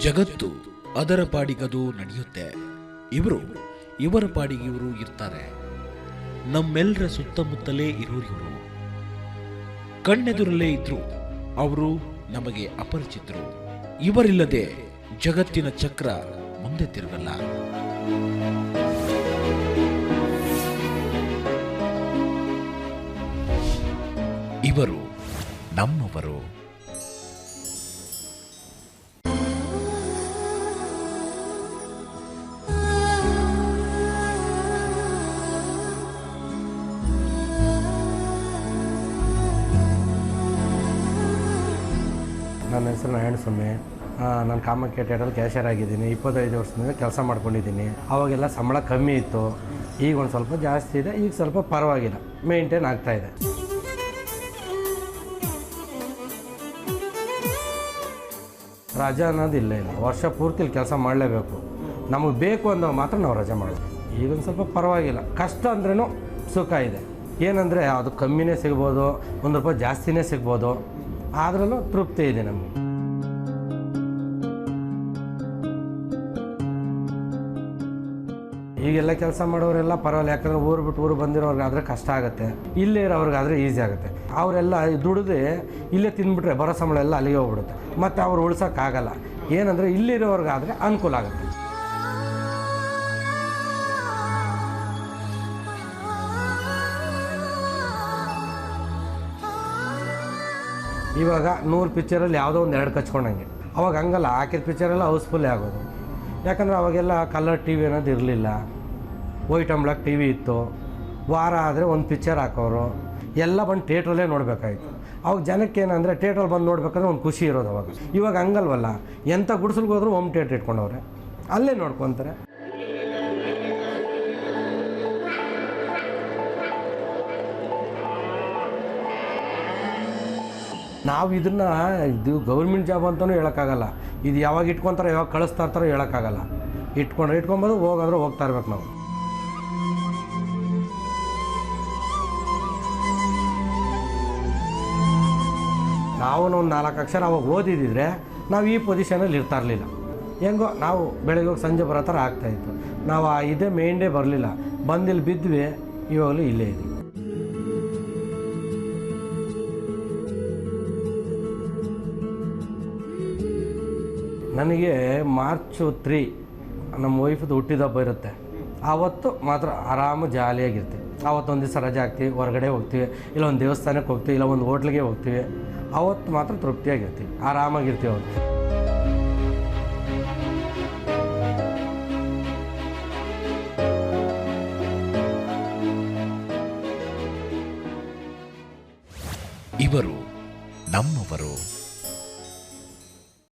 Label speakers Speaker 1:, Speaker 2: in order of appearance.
Speaker 1: ಜಗತ್ತು ಅದರ ಪಾಡಿಗದು ನಡೆಯುತ್ತೆ. ಇವರು, ಇವರ ಪಾಡಿಗೆ ಇವರು ಇರ್ತಾರೆ. ನಮ್ಮೆಲ್ಲರ ಸುತ್ತಮುತ್ತಲೇ ಇರೋರು ಇವರು. ಕಣ್ಣೆದುರಲ್ಲೇ ಇದ್ರು, ಅವರು ನಮಗೆ ಅಪರಿಚಿತರು. ಇವರಿಲ್ಲದೆ ಜಗತ್ತಿನ ಚಕ್ರ ಮುಂದೆ ತಿರುಗಲ್ಲ. ಇವರು ನಮ್ಮವರು.
Speaker 2: ನನ್ನ ಹೆಸರು ನಾರಾಯಣ ಸ್ವಾಮಿ ನಾನು ಕಾಮಾಖ್ಯ ಟೇಟಲ್ಲಿ ಕ್ಯಾಶಿಯರ್ ಆಗಿದ್ದೀನಿ. ಇಪ್ಪತ್ತೈದು ವರ್ಷದಿಂದ ಕೆಲಸ ಮಾಡ್ಕೊಂಡಿದ್ದೀನಿ. ಅವಾಗೆಲ್ಲ ಸಂಬಳ ಕಮ್ಮಿ ಇತ್ತು. ಈಗ ಒಂದು ಸ್ವಲ್ಪ ಜಾಸ್ತಿ ಇದೆ. ಈಗ ಸ್ವಲ್ಪ ಪರವಾಗಿಲ್ಲ. ಮೇಂಟೈನ್ ಆಗ್ತಾ ಇದೆ. ರಜಾ ಅನ್ನೋದು ಇಲ್ಲ ಇಲ್ಲ. ವರ್ಷ ಪೂರ್ತಿ ಇಲ್ಲಿ ಕೆಲಸ ಮಾಡಲೇಬೇಕು. ನಮಗೆ ಬೇಕು ಅಂದಾಗ ಮಾತ್ರ ನಾವು ರಜೆ ಮಾಡೋದು. ಈಗೊಂದು ಸ್ವಲ್ಪ ಪರವಾಗಿಲ್ಲ. ಕಷ್ಟ ಅಂದ್ರೂ ಸುಖ ಇದೆ. ಏನಂದರೆ, ಅದು ಕಮ್ಮಿನೇ ಸಿಗ್ಬೋದು. ಒಂದು ರೂಪಾಯಿ ಜಾಸ್ತಿನೇ ಸಿಗ್ಬೋದು. ಆದ್ರೂ ತೃಪ್ತಿ ಇದೆ ನಮಗೆ. ಈಗೆಲ್ಲ ಕೆಲಸ ಮಾಡೋರೆಲ್ಲ ಪರವಾಗಿಲ್ಲ, ಯಾಕಂದ್ರೆ ಊರು ಬಿಟ್ಟು ಊರು ಬಂದಿರೋರ್ಗಾದ್ರೆ ಕಷ್ಟ ಆಗುತ್ತೆ. ಇಲ್ಲೇ ಇರೋರ್ಗಾದ್ರೆ ಈಸಿ ಆಗುತ್ತೆ. ಅವರೆಲ್ಲ ದುಡಿದು ಇಲ್ಲೇ ತಿಂದ್ಬಿಟ್ರೆ ಬರೋ ಸಂಬಳ ಎಲ್ಲ ಅಲ್ಲಿಗೆ ಹೋಗ್ಬಿಡುತ್ತೆ. ಮತ್ತು ಅವ್ರು ಉಳ್ಸೋಕ್ಕಾಗಲ್ಲ. ಏನಂದರೆ ಇಲ್ಲಿರೋರ್ಗಾದರೆ ಅನುಕೂಲ ಆಗುತ್ತೆ. ಇವಾಗ ನೂರು ಪಿಕ್ಚರಲ್ಲಿ ಯಾವುದೋ ಒಂದು ಎರಡು ಕಚ್ಕೊಂಡಂಗೆ. ಅವಾಗ ಹಂಗಲ್ಲ, ಹಾಕಿದ ಪಿಕ್ಚರೆಲ್ಲ ಹೌಸ್ಫುಲ್ಲೇ ಆಗೋದು. ಯಾಕಂದರೆ ಅವಾಗೆಲ್ಲ ಕಲರ್ ಟಿ ವಿ ಅನ್ನೋದು ಇರಲಿಲ್ಲ. White and black T V ಇತ್ತು. ವಾರ ಆದರೆ ಒಂದು ಪಿಕ್ಚರ್ ಹಾಕೋರು. ಎಲ್ಲ ಬಂದು ಥಿಯೇಟ್ರಲ್ಲೇ ನೋಡಬೇಕಾಯ್ತು. ಅವಾಗ ಜನಕ್ಕೆ ಏನಂದರೆ ಥಿಯೇಟ್ರಲ್ಲಿ ಬಂದು ನೋಡ್ಬೇಕಂದ್ರೆ ಒಂದು ಖುಷಿ ಇರೋದು ಅವಾಗ. ಇವಾಗ ಹಂಗಲ್ವಲ್ಲ ಎಂಥ ಗುಡಿಸಲ್ಗೋದ್ರೂ ಹೋಮ್ ಥಿಯೇಟ್ರ್ ಇಟ್ಕೊಂಡವ್ರೆ. ಅಲ್ಲೇ ನೋಡ್ಕೊತಾರೆ. ನಾವು ಇದನ್ನ ಇದು ಗೌರ್ಮೆಂಟ್ ಜಾಬ್ ಅಂತಲೂ ಹೇಳೋಕ್ಕಾಗಲ್ಲ. ಇದು ಯಾವಾಗ ಇಟ್ಕೊತಾರೆ, ಯಾವಾಗ ಕಳಿಸ್ತಾ ಇರ್ತಾರೋ ಹೇಳೋಕ್ಕಾಗಲ್ಲ. ಇಟ್ಕೊಂಡ್ರೆ ಇಟ್ಕೊಬೋದು ಹೋಗಾದ್ರೆ ಹೋಗ್ತಾ ಇರ್ಬೇಕು ನಾವು. ನಾವು ಒಂದು ನಾಲ್ಕು ಅಕ್ಷರ ಅವಾಗ ಓದಿದಿದ್ರೆ ನಾವು ಈ ಪೊಸಿಷನಲ್ಲಿ ಇರ್ತಾ ಇರಲಿಲ್ಲ. ಹೆಂಗೋ ನಾವು ಬೆಳಗ್ಗೆ ಹೋಗಿ ಸಂಜೆ ಬರೋ ಥರ ಆಗ್ತಾಯಿತ್ತು ನಾವು ಆ ಇದೇ ಮೇನ್ ಡೇ ಬರಲಿಲ್ಲ. ಬಂದಿಲ್ಲಿ ಬಿದ್ವಿ, ಇವಾಗಲೂ ಇಲ್ಲೇ ಇದ್ದೀವಿ ನನಗೆ ಮಾರ್ಚು ತ್ರೀ ನಮ್ಮ ವೈಫ್ದು ಹುಟ್ಟಿದಬ್ಬ ಇರುತ್ತೆ. ಆವತ್ತು ಮಾತ್ರ ಆರಾಮ ಜಾಲಿಯಾಗಿರ್ತೀವಿ. ಆವತ್ತೊಂದು ದಿವಸ ರಜೆ ಹಾಕ್ತೀವಿ, ಹೊರಗಡೆ ಹೋಗ್ತೀವಿ, ಇಲ್ಲ ಒಂದು ದೇವಸ್ಥಾನಕ್ಕೆ ಹೋಗ್ತೀವಿ, ಇಲ್ಲ ಒಂದು ಹೋಟ್ಲಿಗೆ ಹೋಗ್ತೀವಿ. ಆವತ್ತು ಮಾತ್ರ ತೃಪ್ತಿಯಾಗಿರ್ತೀವಿ, ಆರಾಮಾಗಿರ್ತೀವಿ ಅವತ್ತು.
Speaker 1: ಇವರು ನಮ್ಮವರು.